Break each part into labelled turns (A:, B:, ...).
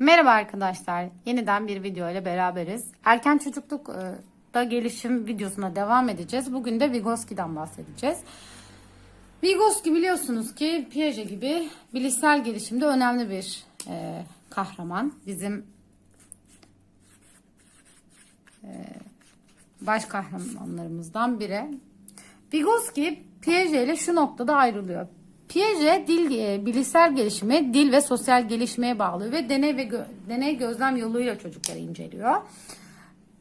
A: Merhaba arkadaşlar. Yeniden bir video ile beraberiz. Erken çocuklukta gelişim videosuna devam edeceğiz. Bugün de Vygotsky'den bahsedeceğiz. Vygotsky biliyorsunuz ki Piaget gibi bilişsel gelişimde önemli bir e, kahraman. Bizim e, baş kahramanlarımızdan biri. Vygotsky Piaget ile şu noktada ayrılıyor. Piaget dil e, bilişsel gelişimi dil ve sosyal gelişmeye bağlı ve deney ve gö- deney gözlem yoluyla çocukları inceliyor.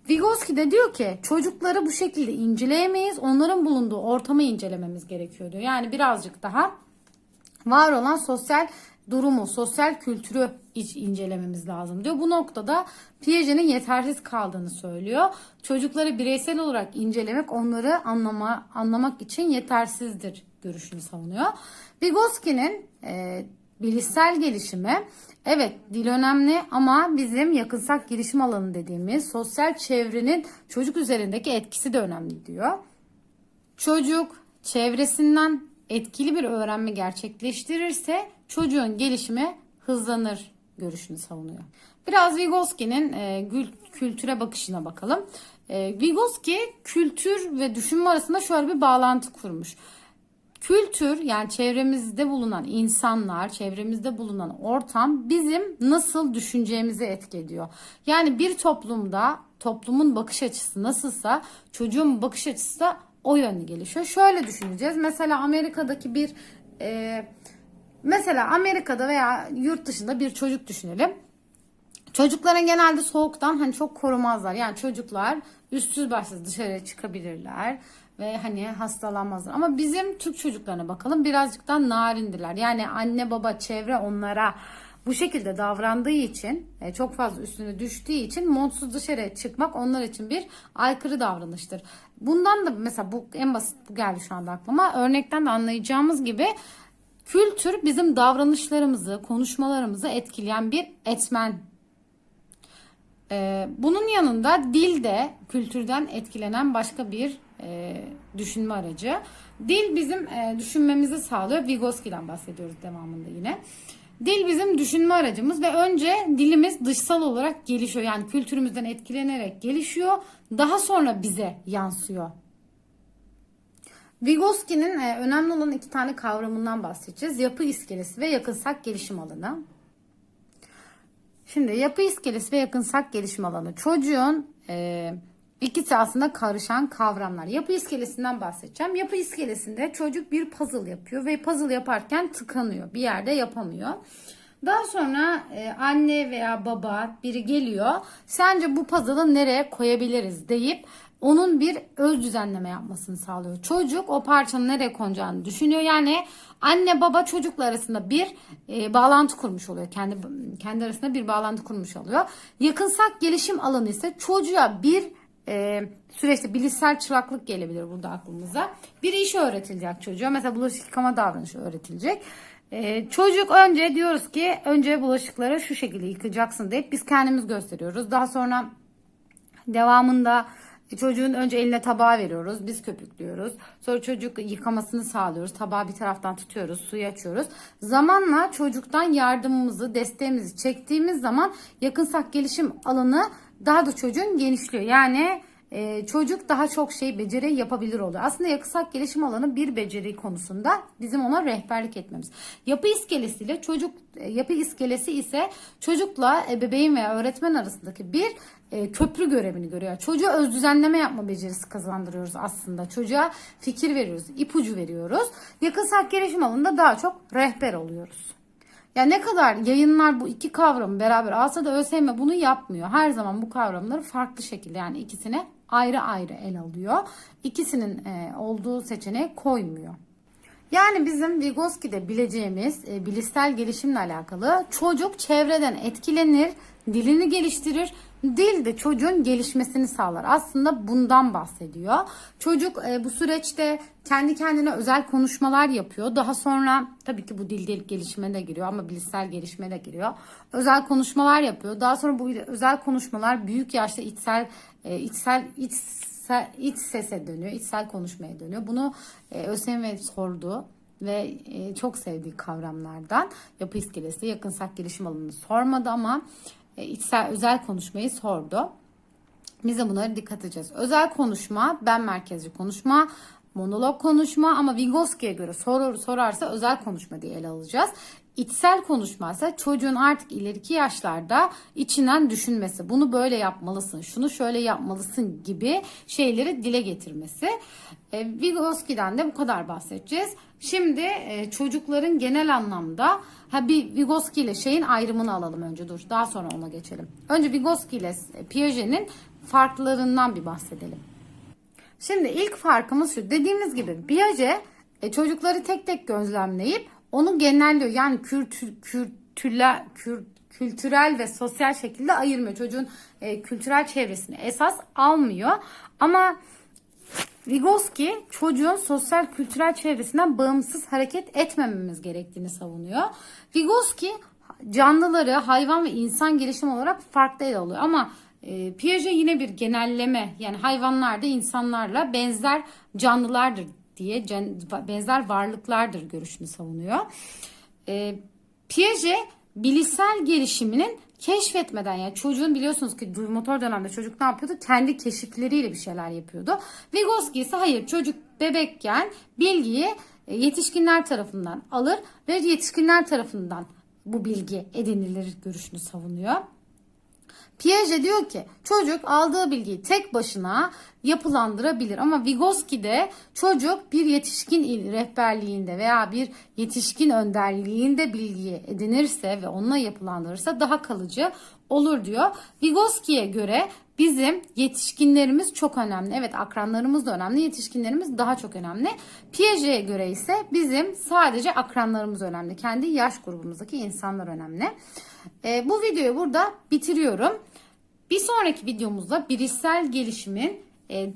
A: Vygotsky de diyor ki çocukları bu şekilde inceleyemeyiz. Onların bulunduğu ortamı incelememiz gerekiyor diyor. Yani birazcık daha var olan sosyal durumu, sosyal kültürü incelememiz lazım diyor. Bu noktada Piaget'in yetersiz kaldığını söylüyor. Çocukları bireysel olarak incelemek onları anlama, anlamak için yetersizdir görüşünü savunuyor. Vygotsky'nin e, bilişsel gelişimi evet dil önemli ama bizim yakınsak gelişim alanı dediğimiz sosyal çevrenin çocuk üzerindeki etkisi de önemli diyor. Çocuk çevresinden etkili bir öğrenme gerçekleştirirse çocuğun gelişimi hızlanır görüşünü savunuyor. Biraz Vygotsky'nin e, kültüre bakışına bakalım. E, Vygotsky kültür ve düşünme arasında şöyle bir bağlantı kurmuş. Kültür yani çevremizde bulunan insanlar, çevremizde bulunan ortam bizim nasıl düşüneceğimizi etki ediyor. Yani bir toplumda toplumun bakış açısı nasılsa çocuğun bakış açısı da o yönde gelişiyor. Şöyle düşüneceğiz. Mesela Amerika'daki bir e, mesela Amerika'da veya yurt dışında bir çocuk düşünelim. Çocukların genelde soğuktan hani çok korumazlar. Yani çocuklar üstsüz başsız dışarıya çıkabilirler ve hani hastalanmazlar. Ama bizim Türk çocuklarına bakalım birazcık narindiler. Yani anne baba çevre onlara bu şekilde davrandığı için e, çok fazla üstüne düştüğü için montsuz dışarıya çıkmak onlar için bir aykırı davranıştır. Bundan da mesela bu en basit bu geldi şu anda aklıma. Örnekten de anlayacağımız gibi kültür bizim davranışlarımızı, konuşmalarımızı etkileyen bir etmen ee, bunun yanında dil de kültürden etkilenen başka bir e, düşünme aracı. Dil bizim e, düşünmemizi sağlıyor. Vygotsky'den bahsediyoruz devamında yine. Dil bizim düşünme aracımız ve önce dilimiz dışsal olarak gelişiyor. Yani kültürümüzden etkilenerek gelişiyor. Daha sonra bize yansıyor. Vygotsky'nin e, önemli olan iki tane kavramından bahsedeceğiz. Yapı iskelesi ve yakınsak gelişim alanı. Şimdi yapı iskelesi ve yakınsak gelişim alanı. Çocuğun e, ikisi aslında karışan kavramlar. Yapı iskelesinden bahsedeceğim. Yapı iskelesinde çocuk bir puzzle yapıyor ve puzzle yaparken tıkanıyor. Bir yerde yapamıyor. Daha sonra e, anne veya baba biri geliyor. Sence bu puzzle'ı nereye koyabiliriz deyip onun bir öz düzenleme yapmasını sağlıyor. Çocuk o parçanın nereye konacağını düşünüyor. Yani anne baba çocukla arasında bir e, bağlantı kurmuş oluyor. Kendi kendi arasında bir bağlantı kurmuş oluyor. Yakınsak gelişim alanı ise çocuğa bir e, süreçte bilişsel çıraklık gelebilir burada aklımıza. Bir iş öğretilecek çocuğa. Mesela bulaşık yıkama davranışı öğretilecek. E, çocuk önce diyoruz ki önce bulaşıkları şu şekilde yıkacaksın deyip biz kendimiz gösteriyoruz. Daha sonra devamında çocuğun önce eline tabağı veriyoruz. Biz köpüklüyoruz. Sonra çocuk yıkamasını sağlıyoruz. Tabağı bir taraftan tutuyoruz. Suyu açıyoruz. Zamanla çocuktan yardımımızı, desteğimizi çektiğimiz zaman yakınsak gelişim alanı daha da çocuğun genişliyor. Yani e, çocuk daha çok şey beceri yapabilir oluyor. Aslında yakınsak gelişim alanı bir beceri konusunda bizim ona rehberlik etmemiz. Yapı iskelesiyle çocuk e, yapı iskelesi ise çocukla ebeveyn veya öğretmen arasındaki bir e, köprü görevini görüyor. Çocuğa öz düzenleme yapma becerisi kazandırıyoruz aslında. Çocuğa fikir veriyoruz, ipucu veriyoruz. Yakınsak gelişim alanında daha çok rehber oluyoruz. Ya ne kadar yayınlar bu iki kavramı beraber alsa da ÖSYM bunu yapmıyor. Her zaman bu kavramları farklı şekilde yani ikisine ayrı ayrı el alıyor. İkisinin e, olduğu seçeneğe koymuyor. Yani bizim Vygotsky'de bileceğimiz e, bilişsel gelişimle alakalı çocuk çevreden etkilenir, dilini geliştirir, dil de çocuğun gelişmesini sağlar. Aslında bundan bahsediyor. Çocuk e, bu süreçte kendi kendine özel konuşmalar yapıyor. Daha sonra tabii ki bu dil dil gelişime de giriyor ama bilişsel gelişime de giriyor. Özel konuşmalar yapıyor. Daha sonra bu özel konuşmalar büyük yaşta içsel e, içsel iç iç sese dönüyor, içsel konuşmaya dönüyor. Bunu e, ÖSYM sordu. ve e, çok sevdiği kavramlardan yapı iskelesi, yakınsak gelişim alanını sormadı ama içsel özel konuşmayı sordu. Biz de bunlara dikkat edeceğiz. Özel konuşma, ben merkezci konuşma, monolog konuşma ama Vygotsky'ye göre soru sorarsa özel konuşma diye ele alacağız. İçsel konuşma ise çocuğun artık ileriki yaşlarda içinden düşünmesi. Bunu böyle yapmalısın, şunu şöyle yapmalısın gibi şeyleri dile getirmesi. E, Vygotsky'den de bu kadar bahsedeceğiz. Şimdi e, çocukların genel anlamda ha bir Vygotsky ile şeyin ayrımını alalım önce dur. Daha sonra ona geçelim. Önce Vygotsky ile Piaget'in farklarından bir bahsedelim. Şimdi ilk farkımız şu. Dediğimiz gibi Piaget e, çocukları tek tek gözlemleyip onu genelliyor. Yani kültür, kültürel, kür, kültürel ve sosyal şekilde ayırmıyor. Çocuğun e, kültürel çevresini esas almıyor. Ama Vygotsky çocuğun sosyal kültürel çevresinden bağımsız hareket etmememiz gerektiğini savunuyor. Vygotsky canlıları hayvan ve insan gelişim olarak farklı ele alıyor ama e, Piaget yine bir genelleme yani hayvanlar da insanlarla benzer canlılardır diye benzer varlıklardır görüşünü savunuyor. E, Piaget bilişsel gelişiminin keşfetmeden yani çocuğun biliyorsunuz ki motor dönemde çocuk ne yapıyordu? Kendi keşifleriyle bir şeyler yapıyordu. Vygotsky ise hayır çocuk bebekken bilgiyi e, yetişkinler tarafından alır ve yetişkinler tarafından bu bilgi edinilir görüşünü savunuyor. Piaget diyor ki çocuk aldığı bilgiyi tek başına yapılandırabilir ama Vygotsky'de çocuk bir yetişkin rehberliğinde veya bir yetişkin önderliğinde bilgiyi edinirse ve onunla yapılandırırsa daha kalıcı olur diyor. Vygotsky'ye göre bizim yetişkinlerimiz çok önemli. Evet akranlarımız da önemli, yetişkinlerimiz daha çok önemli. Piaget'e göre ise bizim sadece akranlarımız önemli. Kendi yaş grubumuzdaki insanlar önemli. E, bu videoyu burada bitiriyorum. Bir sonraki videomuzda bilişsel gelişimin e,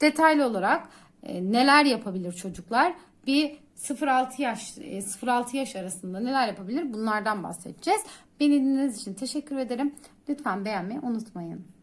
A: detaylı olarak e, neler yapabilir çocuklar? Bir 0-6 yaş e, 0-6 yaş arasında neler yapabilir? Bunlardan bahsedeceğiz. Beni dinlediğiniz için teşekkür ederim. Lütfen beğenmeyi unutmayın.